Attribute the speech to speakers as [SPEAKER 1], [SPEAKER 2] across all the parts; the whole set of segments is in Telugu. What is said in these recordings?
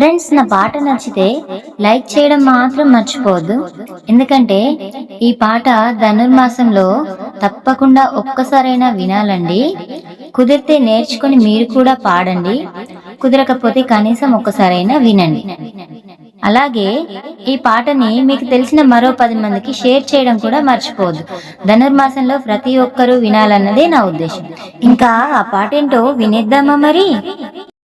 [SPEAKER 1] ఫ్రెండ్స్ నా పాట నచ్చితే లైక్ చేయడం మాత్రం మర్చిపోవద్దు. ఎందుకంటే ఈ పాట ధనుర్మాసంలో తప్పకుండా ఒక్కసారైనా వినాలండి. కుదిరితే నేర్చుకొని మీరు కూడా పాడండి. కుదరకపోతే కనీసం ఒక్కసారైనా వినండి. అలాగే ఈ పాటని మీకు తెలిసిన మరో పది మందికి షేర్ చేయడం కూడా మర్చిపోవద్దు. ధనుర్మాసంలో ప్రతి ఒక్కరూ వినాలన్నదే నా ఉద్దేశం. ఇంకా ఆ పాట ఏంటో వినేద్దామా మరి?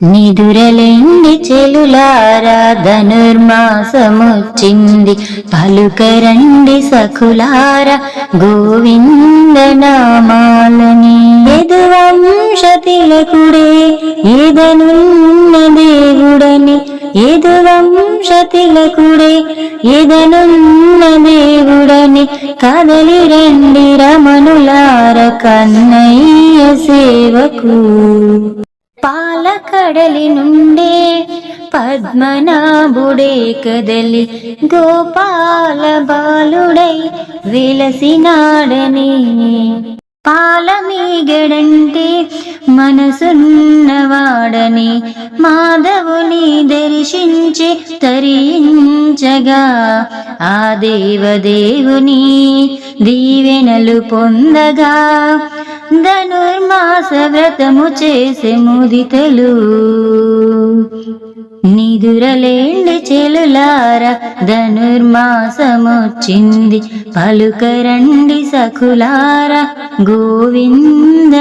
[SPEAKER 1] నిదురలేండి చెలులారా ధనుర్మాసముచ్చింది పలుకరండి సఖులారా గోవింద నామాలని యదువంశతిలకుడే ఏదనున్న దేవుడని. యదువంశతిలకుడే ఏదనున్న దేవుడని. కదలి రండి రమణులార కన్నయ్య సేవకు పాలకడలి నుండే పద్మనాభుడే కదలి గోపాల బాలుడై వెలసినాడని. పాలమీగడంటే మనసున్నవాడని మాధవుని దర్శించి తరించగా ఆ దేవదేవుని దీవెనలు పొందగా ధనుర్మా ధనుర్మాస వ్రతము చేసే ముదితలు. నిదురలేండి చెలులార ధనుర్మాసమొచ్చింది. పలుకరండి సఖులార గోవిందనామాలని.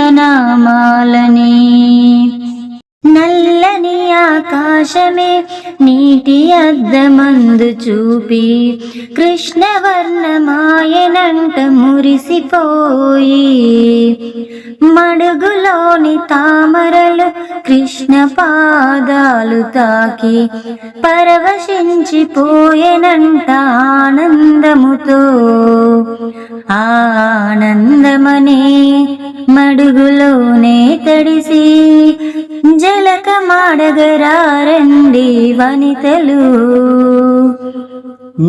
[SPEAKER 1] నల్లని ఆకాశమే నీటి అద్ద మందు చూపి కృష్ణవర్ణమాయనంట మురిసిపోయి మడుగులోని తామరలు కృష్ణ పాదాలు తాకి పరవశించిపోయేనంట ఆనందముతో. ఆనందమనే మడుగులోనే తడిసి జలక మాడగరారండి వనితలు.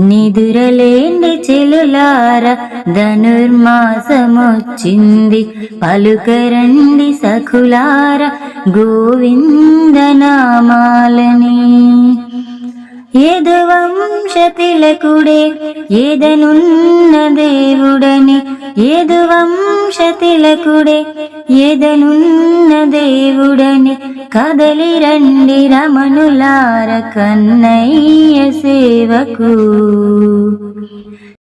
[SPEAKER 1] నిదురలేండి చెలులార ధనుర్మాసమొచ్చింది. పలుకరండి సఖులార గోవిందనామాలని. నామాలని ఏదో ఏదనున్న దేవుడని. ఏదు వంశ ఏదనున్న దేవుడని. కదలి రండి రమణులార కన్నయ్య సేవకు.